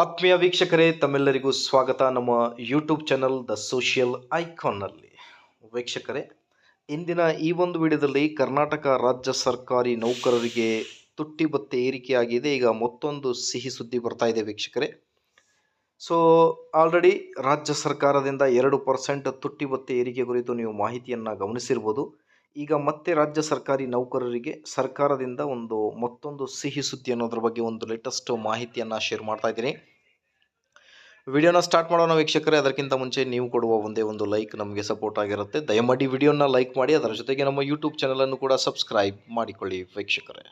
ಆತ್ಮೀಯ ವೀಕ್ಷಕರೇ, ತಮ್ಮೆಲ್ಲರಿಗೂ ಸ್ವಾಗತ ನಮ್ಮ ಯೂಟ್ಯೂಬ್ ಚಾನಲ್ ದ ಸೋಷಿಯಲ್ ಐಕಾನ್ನಲ್ಲಿ ವೀಕ್ಷಕರೇ, ಇಂದಿನ ಈ ಒಂದು ವಿಡಿಯೋದಲ್ಲಿ ಕರ್ನಾಟಕ ರಾಜ್ಯ ಸರ್ಕಾರಿ ನೌಕರರಿಗೆ ತುಟ್ಟಿ ಬತ್ತೆ ಏರಿಕೆಯಾಗಿದೆ. ಈಗ ಮತ್ತೊಂದು ಸಿಹಿ ಸುದ್ದಿ ಬರ್ತಾ ಇದೆ ವೀಕ್ಷಕರೇ. ಸೊ ಆಲ್ರೆಡಿ ರಾಜ್ಯ ಸರ್ಕಾರದಿಂದ ಎರಡು ಪರ್ಸೆಂಟ್ ತುಟ್ಟಿ ಬತ್ತೆ ಏರಿಕೆ ಕುರಿತು ನೀವು ಮಾಹಿತಿಯನ್ನು ಗಮನಿಸಿರ್ಬೋದು. ಈಗ ಮತ್ತೆ ರಾಜ್ಯ ಸರ್ಕಾರಿ ನೌಕರರಿಗೆ ಸರ್ಕಾರದಿಂದ ಒಂದು ಮತ್ತೊಂದು ಸಿಹಿ ಸುದ್ದಿ ಅನ್ನೋದ್ರ ಬಗ್ಗೆ ಒಂದು ಲೇಟೆಸ್ಟ್ ಮಾಹಿತಿಯನ್ನು ಶೇರ್ ಮಾಡ್ತಾ ಇದ್ದೀನಿ. ವಿಡಿಯೋನ ಸ್ಟಾರ್ಟ್ ಮಾಡೋಣ ವೀಕ್ಷಕರೇ. ಅದಕ್ಕಿಂತ ಮುಂಚೆ ನೀವು ಕೊಡುವ ಒಂದೇ ಒಂದು ಲೈಕ್ ನಮಗೆ ಸಪೋರ್ಟ್ ಆಗಿರುತ್ತೆ. ದಯಮಾಡಿ ವಿಡಿಯೋನ ಲೈಕ್ ಮಾಡಿ, ಅದರ ಜೊತೆಗೆ ನಮ್ಮ ಯೂಟ್ಯೂಬ್ ಚಾನಲನ್ನು ಕೂಡ ಸಬ್ಸ್ಕ್ರೈಬ್ ಮಾಡಿಕೊಳ್ಳಿ ವೀಕ್ಷಕರೇ.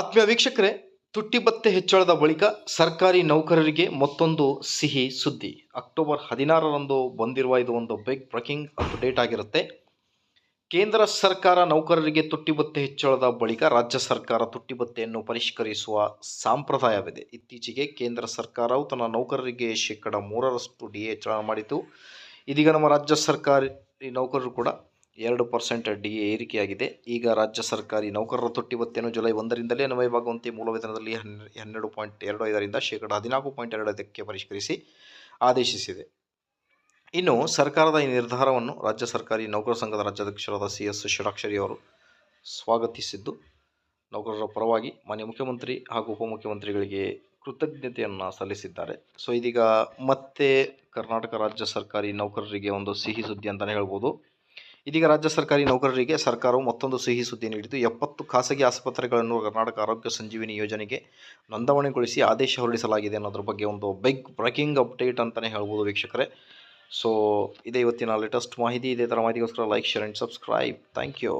ಆತ್ಮೀಯ ವೀಕ್ಷಕರೇ ತುಟ್ಟಿ ಭತ್ಯೆ ಹೆಚ್ಚಳದ ಬಳಿಕ ಸರ್ಕಾರಿ ನೌಕರರಿಗೆ ಮತ್ತೊಂದು ಸಿಹಿ ಸುದ್ದಿ. ಅಕ್ಟೋಬರ್ ಹದಿನಾರರಂದು ಬಂದಿರುವ ಇದು ಒಂದು ಬಿಗ್ ಬ್ರೇಕಿಂಗ್ ಅಪ್ಡೇಟ್ ಆಗಿರುತ್ತೆ. ಕೇಂದ್ರ ಸರ್ಕಾರ ನೌಕರರಿಗೆ ತುಟ್ಟಿಬತ್ತೆ ಹೆಚ್ಚಳದ ಬಳಿಕ ರಾಜ್ಯ ಸರ್ಕಾರ ತುಟ್ಟಿ ಭತ್ಯೆಯನ್ನು ಪರಿಷ್ಕರಿಸುವ ಸಂಪ್ರದಾಯವಿದೆ. ಇತ್ತೀಚೆಗೆ ಕೇಂದ್ರ ಸರ್ಕಾರವು ತನ್ನ ನೌಕರರಿಗೆ ಶೇಕಡ ಮೂರರಷ್ಟು ಡಿ ಹೆಚ್ಚಳ ಮಾಡಿತು ಇದೀಗ ನಮ್ಮ ರಾಜ್ಯ ಸರ್ಕಾರಿ ನೌಕರರು ಕೂಡ ಎರಡು ಪರ್ಸೆಂಟ್ ಡಿ ಏರಿಕೆಯಾಗಿದೆ. ಈಗ ರಾಜ್ಯ ಸರ್ಕಾರಿ ನೌಕರರ ತುಟ್ಟಿ ಭತ್ಯೆಯನ್ನು ಜುಲೈ ಒಂದರಿಂದಲೇ ಅನ್ವಯವಾಗುವಂತೆ ಮೂಲ ವೇತನದಲ್ಲಿ ಹನ್ನೆ, ಹನ್ನೆರಡು ಪಾಯಿಂಟ್ ಎರಡು ಐದರಿಂದ ಶೇಕಡ ಹದಿನಾಲ್ಕು ಪಾಯಿಂಟ್ ಎರಡು ಐದಕ್ಕೆ ಪರಿಷ್ಕರಿಸಿ ಆದೇಶಿಸಿದೆ. ಇನ್ನು ಸರ್ಕಾರದ ಈ ನಿರ್ಧಾರವನ್ನು ರಾಜ್ಯ ಸರ್ಕಾರಿ ನೌಕರ ಸಂಘದ ರಾಜ್ಯಾಧ್ಯಕ್ಷರಾದ ಸಿ ಎಸ್ ಷಡಾಕ್ಷರಿ ಅವರು ಸ್ವಾಗತಿಸಿದ್ದು, ನೌಕರರ ಪರವಾಗಿ ಮಾನ್ಯ ಮುಖ್ಯಮಂತ್ರಿ ಹಾಗೂ ಉಪಮುಖ್ಯಮಂತ್ರಿಗಳಿಗೆ ಕೃತಜ್ಞತೆಯನ್ನು ಸಲ್ಲಿಸಿದ್ದಾರೆ. ಸೊ, ಇದೀಗ ಮತ್ತೆ ಕರ್ನಾಟಕ ರಾಜ್ಯ ಸರ್ಕಾರಿ ನೌಕರರಿಗೆ ಒಂದು ಸಿಹಿ ಸುದ್ದಿ ಅಂತಲೇ ಹೇಳ್ಬೋದು. ಇದೀಗ ರಾಜ್ಯ ಸರ್ಕಾರಿ ನೌಕರರಿಗೆ ಸರ್ಕಾರವು ಮತ್ತೊಂದು ಸಿಹಿ ಸುದ್ದಿ ನೀಡಿದ್ದು, ಎಪ್ಪತ್ತು ಖಾಸಗಿ ಆಸ್ಪತ್ರೆಗಳನ್ನು ಕರ್ನಾಟಕ ಆರೋಗ್ಯ ಸಂಜೀವಿನಿ ಯೋಜನೆಗೆ ನೋಂದಣಿಗೊಳಿಸಿ ಆದೇಶ ಹೊರಡಿಸಲಾಗಿದೆ ಅನ್ನೋದ್ರ ಬಗ್ಗೆ ಒಂದು ಬಿಗ್ ಬ್ರೇಕಿಂಗ್ ಅಪ್ಡೇಟ್ ಅಂತಲೇ ಹೇಳ್ಬೋದು ವೀಕ್ಷಕರೇ. ಸೊ ಇದೇ ಇವತ್ತಿನ ಲೇಟೆಸ್ಟ್ ಮಾಹಿತಿ. ಇದೇ ಥರ ಮಾಹಿತಿಗೋಸ್ಕರ like share and subscribe thank you